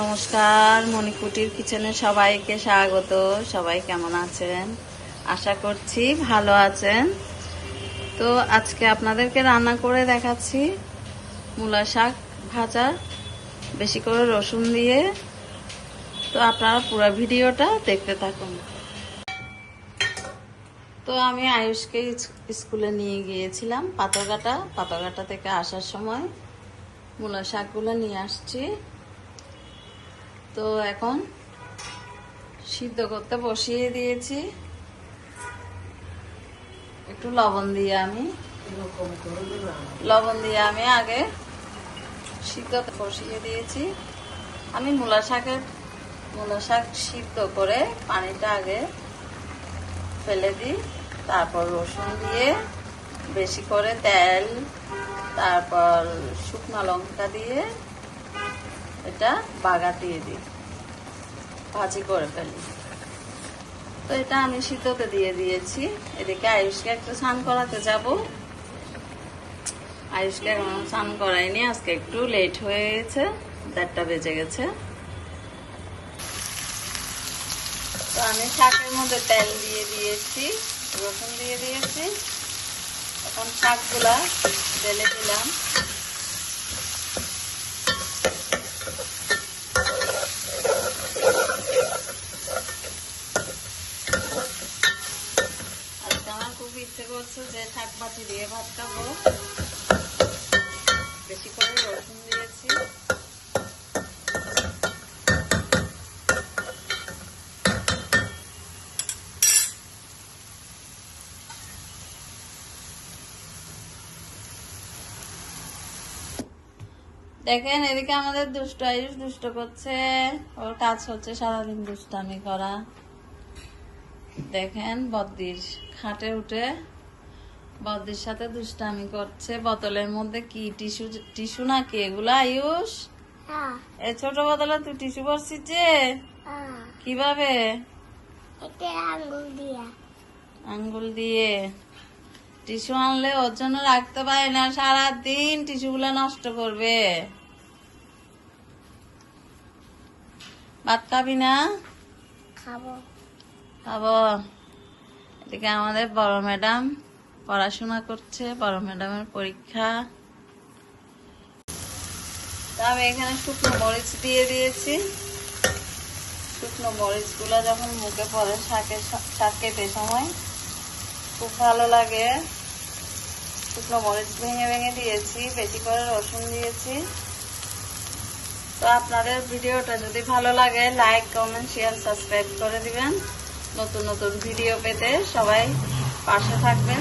নমস্কার, মণিকুটির কিচেনে সবাইকে স্বাগত। সবাই কেমন আছেন? আশা করছি ভালো আছেন। তো আজকে আপনাদেরকে রান্না করে দেখাচ্ছি মূলা শাক ভাজা, বেশি করে রসুন দিয়ে। তো আপনারা পুরো ভিডিওটা দেখতে থাকুন। তো আমি আয়ুষকে স্কুলে নিয়ে গিয়েছিলাম পাথরঘাটা। পাথরঘাটা থেকে আসার সময় মূলা শাকগুলো নিয়ে আসছি। তো এখন সিদ্ধ করতে বসিয়ে দিয়েছি। একটু লবণ দিয়ে আমি, লবণ দিয়ে আমি আগে সিদ্ধ বসিয়ে দিয়েছি। আমি মূলা শাকের, মূলা শাক সিদ্ধ করে পানিটা আগে ফেলে দিই। তারপর রসুন দিয়ে বেশি করে তেল, তারপর শুকনো লঙ্কা দিয়ে এটা বাগা দিয়ে দিই। ভাজি করে ফেলি। তো এটা আমি শীততে দিয়ে দিয়েছি। এদিকে আয়ুষকে একটু স্নান করাতে যাব। আয়ুষকে এখন স্নান করাইনি আজকে একটু লেট হয়ে গেছে, দেড়টা বেজে গেছে। তো আমি শাকের মধ্যে তেল দিয়ে দিয়েছি, রসুন দিয়ে দিয়েছি। এখন শাকগুলা ঢেলে দিলাম আজকে আমার খুব ইচ্ছে করছে যে শাক ভাজি দিয়ে ভাত খাব। বেশি করে রসুন দিয়েছি। দেখেন, এদিকে আমাদের দুষ্ট আয়ুষ দুষ্ট করছে। ওর কাজ হচ্ছে সারাদিন দুষ্টামি করা। দেখেন বদ্দির খাটে উঠে বদ্দির সাথে দুষ্টামি করছে। বোতলের মধ্যে কি টিস্যু টিস্যু নাকি এগুলো আয়ুষ? হ্যাঁ এ ছোট বোতলে তুই টিস্যু ভরছিস যে? কীভাবে? আঙ্গুল দিয়া। আঙ্গুল দিয়ে। টিস্যু আনলে ওর জন্য রাখতে পারে না সারাদিন টিস্যু গুলো নষ্ট করবে। ভাত খাবি না? খাব। খাব। এদিকে আমাদের বড় ম্যাডাম পড়াশোনা করছে, বড় ম্যাডামের পরীক্ষা। তা আমি এখানে শুকনো মরিচ দিয়ে দিয়েছি। শুকনো মরিচগুলো যখন মুখে পড়ে শাকের শাক কেটে সময়, খুব ভালো লাগে। শুকনো মরিচ ভেঙে ভেঙে দিয়েছি, বেশি করে রসুন দিয়েছি। তো আপনাদের ভিডিওটা যদি ভালো লাগে, লাইক, কমেন্ট, শেয়ার, সাবস্ক্রাইব করে দিবেন। নতুন নতুন ভিডিও পেতে সবাই পাশে থাকবেন।